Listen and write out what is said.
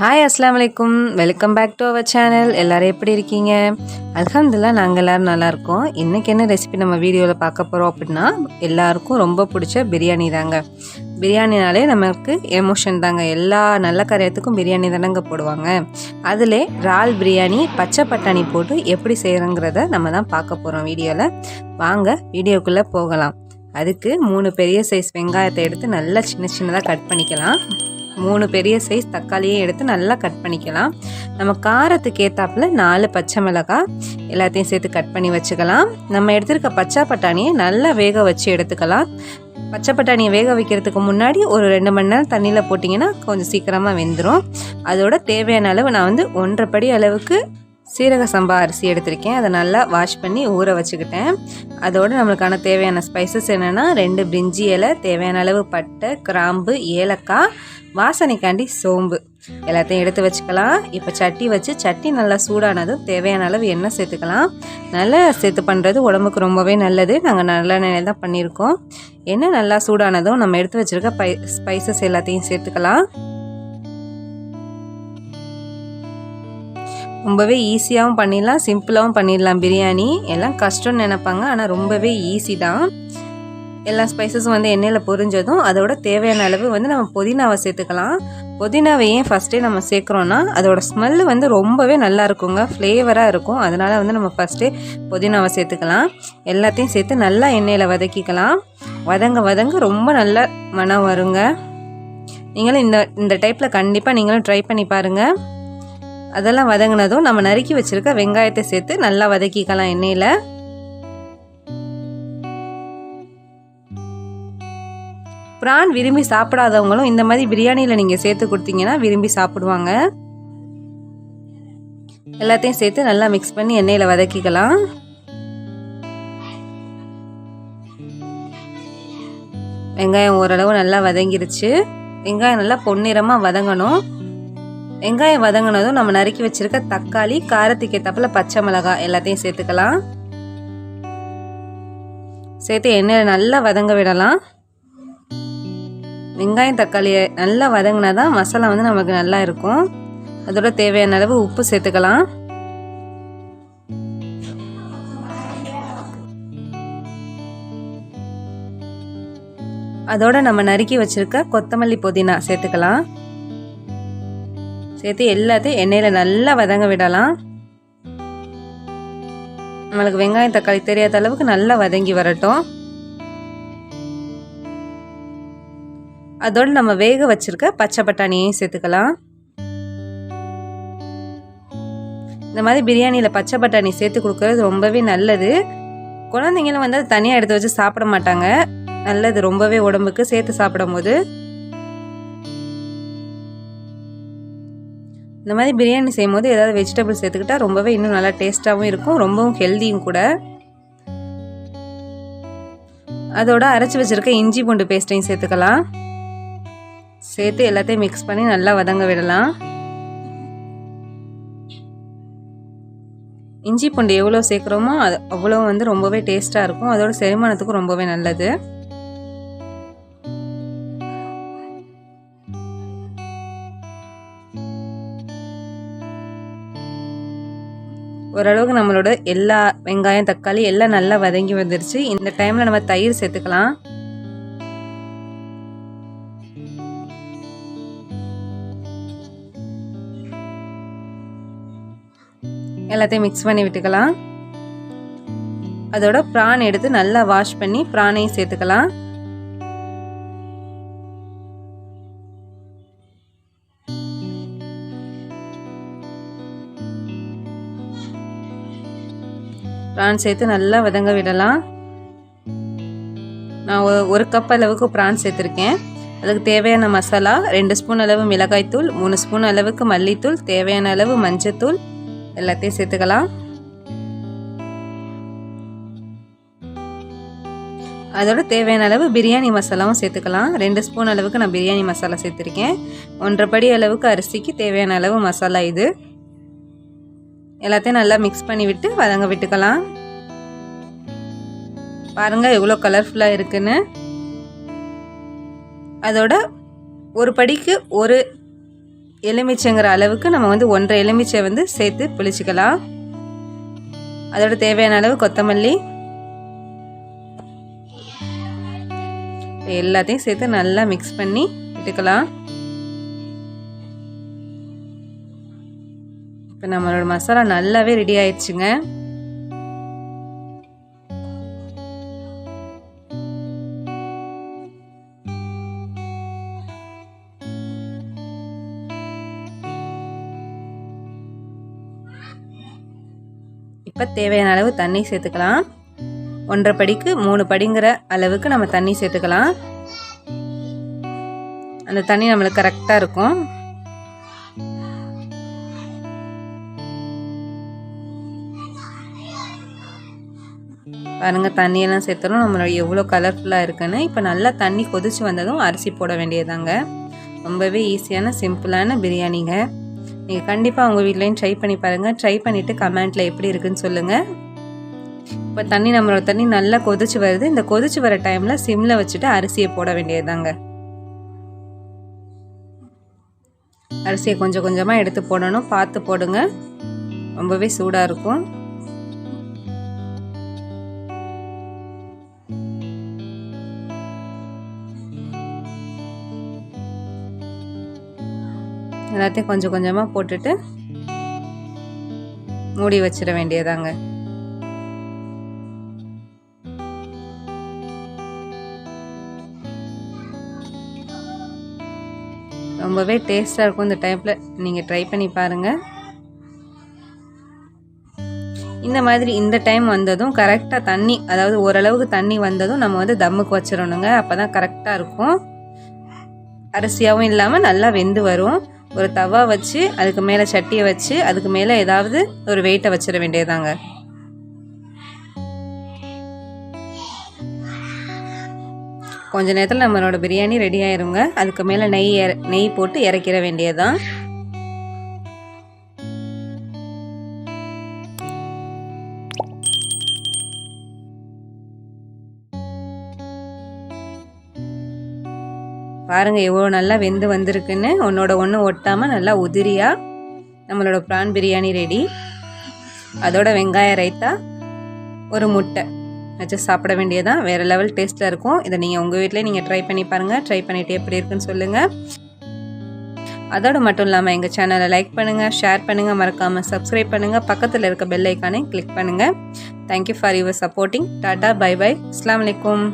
Hi அஸ்லாம் வலைக்கும் welcome back to our channel எல்லோரும் எப்படி இருக்கீங்க? அல்ஹம்துலில்லாஹ் நாங்கள் எல்லோரும் நல்லாயிருக்கோம் இன்றைக்கி என்ன ரெசிபி நம்ம வீடியோவில் பார்க்க போகிறோம் அப்படின்னா எல்லாருக்கும் ரொம்ப பிடிச்ச பிரியாணி தாங்க. பிரியாணினாலே நமக்கு எமோஷன் தாங்க. எல்லா நல்ல காரியத்துக்கும் பிரியாணி தானங்க போடுவாங்க. அதில் இறால் பிரியாணி பச்சை பட்டாணி போட்டு எப்படி செய்கிறோங்கிறத நம்ம தான் பார்க்க போகிறோம் வீடியோவில் வாங்க வீடியோக்குள்ளே போகலாம். அதுக்கு மூணு பெரிய சைஸ் வெங்காயத்தை எடுத்து நல்லா சின்ன சின்னதாக கட் பண்ணிக்கலாம். மூணு பெரிய சைஸ் தக்காளியே எடுத்து நல்லா கட் பண்ணிக்கலாம். நம்ம காரத்துக்கு ஏற்றாப்புல நாலு பச்சை மிளகாய் எல்லாத்தையும் சேர்த்து கட் பண்ணி வச்சுக்கலாம். நம்ம எடுத்திருக்க பச்சை பட்டாணியை நல்லா வேக வச்சு எடுத்துக்கலாம். பச்சை பட்டாணியை வேக வைக்கிறதுக்கு முன்னாடி ஒரு ரெண்டு மணி நேரம் தண்ணியில் போட்டிங்கன்னா கொஞ்சம் சீக்கிரமாக வெந்துடும் அதோட தேவையான அளவு நான் வந்து ஒன்றரை படி அளவுக்கு சீரக சம்பா அரிசி எடுத்திருக்கேன். அதை நல்லா வாஷ் பண்ணி ஊற வச்சுக்கிட்டேன். அதோடு நம்மளுக்கான தேவையான ஸ்பைசஸ் என்னென்னா ரெண்டு பிரிஞ்சி இலை தேவையான அளவு பட்டை கிராம்பு ஏலக்காய் வாசனைக்காண்டி சோம்பு. எல்லாத்தையும் எடுத்து வச்சுக்கலாம். இப்போ சட்டி வச்சு சட்டி நல்லா சூடானதும் தேவையான அளவு எண்ணெய் சேர்த்துக்கலாம். நல்லா சேர்த்து பண்ணுறது உடம்புக்கு ரொம்பவே நல்லது. நாங்கள் நல்ல எண்ணெய் தான் பண்ணியிருக்கோம். எண்ணெய் நல்லா சூடானதும் நம்ம எடுத்து வச்சுருக்க பை ஸ்பைசஸ் எல்லாத்தையும் சேர்த்துக்கலாம். ரொம்பவே ஈஸியாகவும் பண்ணிடலாம் சிம்பிளாகவும் பண்ணிடலாம். பிரியாணி எல்லாம் கஷ்டம்னு நினைப்பாங்க ஆனால் ரொம்பவே ஈஸி தான். எல்லா ஸ்பைசஸும் வந்து எண்ணெயில் பொரிஞ்சதும் அதோட தேவையான அளவு வந்து நம்ம புதினாவை சேர்த்துக்கலாம். புதினாவை ஏன் ஃபஸ்ட்டே நம்ம சேர்க்குறோன்னா அதோட ஸ்மெல்லு வந்து ரொம்பவே நல்லா இருக்குங்க ஃப்ளேவராக இருக்கும். அதனால் வந்து நம்ம ஃபஸ்ட்டே புதினாவை சேர்த்துக்கலாம். எல்லாத்தையும் சேர்த்து நல்லா எண்ணெயில் வதக்கிக்கலாம். வதங்க வதங்க ரொம்ப நல்ல மனம் வருங்க. நீங்களும் இந்த இந்த டைப்பில் கண்டிப்பாக நீங்களும் ட்ரை பண்ணி பாருங்கள் அதெல்லாம் வதங்கினதும் நம்ம நறுக்கி வச்சுருக்க வெங்காயத்தை சேர்த்து நல்லா வதக்கிக்கலாம் எண்ணெயில். ப்ரான் விரும்பி சாப்பிடாதவங்களும் இந்த மாதிரி பிரியாணியில் நீங்கள் சேர்த்து கொடுத்தீங்கன்னா விரும்பி சாப்பிடுவாங்க. எல்லாத்தையும் சேர்த்து நல்லா மிக்ஸ் பண்ணி எண்ணெயில் வதக்கிக்கலாம். வெங்காயம் ஓரளவு நல்லா வதங்கிருச்சு. வெங்காயம் நல்லா பொன்னிறமாக வதங்கணும். வெங்காயம் வதங்கினதும் நம்ம நறுக்கி வச்சிருக்க தக்காளி காரத்துக்கு ஏற்றப்பில் பச்சை மிளகாய் எல்லாத்தையும் சேர்த்துக்கலாம். சேர்த்து எண்ணெயில் நல்லா வதங்க விடலாம். வெங்காயம் தக்காளியை நல்லா வதங்கினா தான் மசாலா வந்து நமக்கு நல்லா இருக்கும். அதோட தேவையான அளவு உப்பு சேர்த்துக்கலாம். அதோட நம்ம நறுக்கி வச்சிருக்க கொத்தமல்லி புதினா சேர்த்துக்கலாம். சேர்த்து எல்லாத்தையும் எண்ணெயில் நல்லா வதங்க விடலாம். நம்மளுக்கு வெங்காயம் தக்காளி தெரியாத அளவுக்கு நல்லா வதங்கி வரட்டும். அதோடு நம்ம வேக வச்சிருக்க பச்சை பட்டாணியையும் சேர்த்துக்கலாம். இந்த மாதிரி பிரியாணியில் பச்சை பட்டாணி சேர்த்து கொடுக்கறது ரொம்பவே நல்லது. குழந்தைங்களும் வந்து அது தனியாக எடுத்து வச்சு சாப்பிட மாட்டாங்க. நல்லது ரொம்பவே உடம்புக்கு சேர்த்து சாப்பிடும் போது இந்த மாதிரி பிரியாணி செய்யும் போது ஏதாவது வெஜிடபிள்ஸ் சேர்த்துக்கிட்டால் ரொம்பவே இன்னும் நல்லா டேஸ்ட்டாகவும் இருக்கும் ரொம்பவும் ஹெல்த்தியும் கூட. அதோட அரைச்சி வச்சுருக்க இஞ்சி பூண்டு பேஸ்ட்டையும் சேர்த்துக்கலாம். சேர்த்து எல்லாத்தையும் மிக்ஸ் பண்ணி நல்லா வதங்க விடலாம். இஞ்சி பூண்டு எவ்வளோ சேர்க்குறோமோ அது அவ்வளோ வந்து ரொம்பவே டேஸ்ட்டாக இருக்கும். அதோட செரிமானத்துக்கும் ரொம்பவே நல்லது. ஓரளவுக்கு நம்மளோட எல்லா வெங்காயம் தக்காளி எல்லாம் நல்லா வதங்கி வந்துருச்சு. இந்த டைமில் நம்ம தயிர் சேர்த்துக்கலாம். எல்லாத்தையும் மிக்ஸ் பண்ணி விட்டுக்கலாம். அதோட ப்ரான் எடுத்து நல்லா வாஷ் பண்ணி ப்ரானையும் சேர்த்துக்கலாம். ப்ரான் சேர்த்து நல்லா வதங்க விடலாம். நான் ஒரு கப் அளவுக்கு ப்ரான் சேர்த்துருக்கேன். அதுக்கு தேவையான மசாலா ரெண்டு ஸ்பூன் அளவு மிளகாய்த்தூள் மூணு ஸ்பூன் அளவுக்கு மல்லித்தூள் தேவையான அளவு மஞ்சத்தூள் எல்லாத்தையும் சேர்த்துக்கலாம். அதோட தேவையான அளவு பிரியாணி மசாலாவும் சேர்த்துக்கலாம். ரெண்டு ஸ்பூன் அளவுக்கு நான் பிரியாணி மசாலா சேர்த்துருக்கேன். ஒன்றரை படி அளவுக்கு அரிசிக்கு தேவையான அளவு மசாலா இது. எல்லாத்தையும் நல்லா மிக்ஸ் பண்ணி விட்டு வதங்க விட்டுக்கலாம். பாருங்கள் எவ்வளோ கலர்ஃபுல்லாக இருக்குன்னு. அதோட ஒரு படிக்கு ஒரு எலுமிச்சைங்கிற அளவுக்கு நம்ம வந்து ஒன்றரை எலுமிச்சை வந்து சேர்த்து புளிச்சிக்கலாம் அதோட தேவையான அளவு கொத்தமல்லி. எல்லாத்தையும் சேர்த்து நல்லா மிக்ஸ் பண்ணி விட்டுக்கலாம். இப்போ நம்மளோட மசாலா நல்லாவே ரெடி ஆயிடுச்சுங்க. இப்போ தேவையான அளவு தண்ணி சேர்த்துக்கலாம். ஒன்றரை படிக்கு மூணு படிங்கிற அளவுக்கு நம்ம தண்ணி சேர்த்துக்கலாம். அந்த தண்ணி நம்மளுக்கு கரெக்டாக இருக்கும். பாருங்கள் தண்ணியெல்லாம் சேர்த்தணும் நம்மளோட எவ்வளோ கலர்ஃபுல்லாக இருக்குன்னு இப்போ நல்லா தண்ணி கொதிச்சு வந்ததும் அரிசி போட வேண்டியதாங்க ரொம்பவே ஈஸியான சிம்பிளான பிரியாணிங்க. நீங்கள் கண்டிப்பாக உங்கள் வீட்லேயும் ட்ரை பண்ணி பாருங்கள் ட்ரை பண்ணிவிட்டு கமெண்ட்டில் எப்படி இருக்குன்னு சொல்லுங்கள் இப்போ தண்ணி நம்மளோட தண்ணி நல்லா கொதிச்சு வருது. இந்த கொதிச்சு வர டைமில் சிம்மில் வச்சுட்டு அரிசியை போட வேண்டியதுதாங்க. அரிசியை கொஞ்சம் கொஞ்சமாக எடுத்து போடணும். பார்த்து போடுங்க. ரொம்பவே சூடாக இருக்கும். எல்லாத்தையும் கொஞ்சம் கொஞ்சமாக போட்டுட்டு மூடி வச்சிட வேண்டியதாங்க. ரொம்பவே டேஸ்ட்டாக இருக்கும் இந்த டைப்பில் நீங்கள் ட்ரை பண்ணி பாருங்கள் இந்த மாதிரி இந்த டைம் வந்ததும் கரெக்டாக தண்ணி அதாவது ஓரளவுக்கு தண்ணி வந்ததும் நம்ம வந்து தம்முக்கு வச்சிடணுங்க. அப்போ தான் கரெக்டாக இருக்கும். அரிசியாகவும் இல்லாமல் நல்லா வெந்து வரும். ஒரு தவா வச்சு அதுக்கு மேலே சட்டியை வச்சு அதுக்கு மேலே ஏதாவது ஒரு வெயிட்டை வச்சிட வேண்டியதாங்க கொஞ்ச நேரத்தில் நம்மளோட பிரியாணி ரெடி ஆயிருங்க. அதுக்கு மேலே நெய் நெய் போட்டு இறக்கிற வேண்டியதான் பாருங்கள் எவ்வளோ நல்லா வெந்து வந்திருக்குன்னு. ஒன்றோட ஒன்று ஒட்டாமல் நல்லா உதிரியாக நம்மளோட ப்ரான் பிரியாணி ரெடி. அதோட வெங்காய ரைத்தா ஒரு முட்டை. வச்சு சாப்பிட வேண்டியதான் வேறு லெவல் டேஸ்ட்டில் இருக்கும். இதை நீங்கள் உங்கள் வீட்டிலே நீங்கள் ட்ரை பண்ணி பாருங்கள் ட்ரை பண்ணிவிட்டு எப்படி இருக்குன்னு சொல்லுங்கள் அதோடு மட்டும் இல்லாமல் எங்கள் சேனலை லைக் பண்ணுங்கள் ஷேர் பண்ணுங்கள் மறக்காமல் சப்ஸ்கிரைப் பண்ணுங்கள் பக்கத்தில் இருக்க பெல் ஐக்கானை கிளிக் பண்ணுங்கள் thank you for your supporting tata bye bye அஸ்லாம் வலைக்கம்